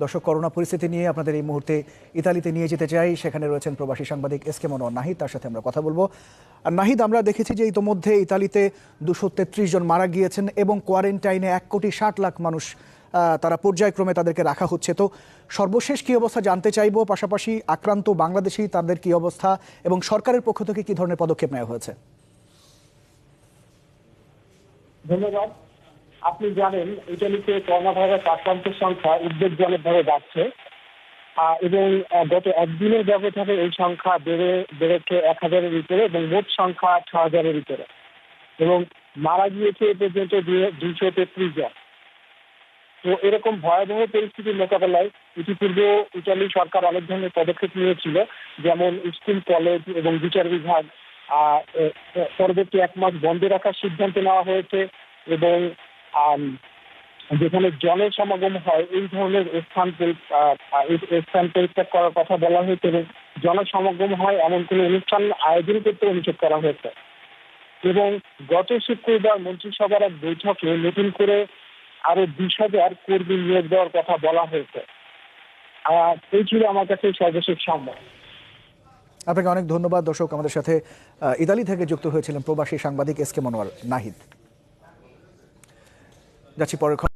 দর্শক, করোনা পরিস্থিতি নিয়ে আপনাদের এই মুহূর্তে ইতালিতে নিয়ে যেতে চাই। সেখানে রয়েছেন প্রবাসী সাংবাদিক এস কে মনোয়ার নাহিদ, তার সাথে আমরা কথা বলব। আর নাহিদ, আমরা দেখেছি যে ইতোমধ্যে ইতালিতে দুশো তেত্রিশ জন মারা গিয়েছেন এবং কোয়ারেন্টাইনে এক কোটি ষাট লাখ মানুষ তারা পর্যায়ক্রমে তাদেরকে রাখা হচ্ছে। তো সর্বশেষ কি অবস্থা জানতে চাইব? পাশাপাশি আক্রান্ত বাংলাদেশি, তাদের কি অবস্থা? এবং সরকারের পক্ষ থেকে কি ধরনের পদক্ষেপ নেওয়া হয়েছে? ধন্যবাদ। আপনি জানেন ইটালিতে করোনা ভাইরাস আক্রান্তের সংখ্যা উদ্বেগজনকভাবে বাড়ছে। এবং গত একদিনের ব্যবধানে এই সংখ্যা বেড়ে, বেড়েছে এক হাজারের ভিতরে এবং মোট সংখ্যা ছ হাজারের ভিতরে। এবং মারা গিয়েছে এ পর্যন্ত দুইশো তেত্রিশ জন। তো এরকম ভয়াবহ পরিস্থিতির মোকাবেলায় ইতিপূর্বে ইটালি সরকার অনেক ধরনের পদক্ষেপ নিয়েছিল, যেমন স্কুল, কলেজ এবং বিচার বিভাগ। পরবর্তী এক মাস বন্ধ রাখার সিদ্ধান্ত নেওয়া হয়েছে এবং যেখানে জনের সমাগম হয়, এই ধরনের স্থান স্থান পরিত্যাগ করার কথা বলা হয়েছে এবং জনসমাগম হয় এমন কোনো অনুষ্ঠান আয়োজন করতে অনুরোধ করা হয়েছে। এবং গত শুক্রবার মন্ত্রিসভার এক বৈঠকে নতুন করে আরও বিশ হাজার কর্মী নিয়োগ দেওয়ার কথা বলা হয়েছে। এই ছিল আমার কাছে সর্বশেষ সংবাদ আপনাকে অনেক ধন্যবাদ দর্শক। আমাদের সাথে ইতালি থেকে যুক্ত হয়েছিলেন প্রবাসী সাংবাদিক এস কে মনোয়ার নাহিদ। 那去报个款。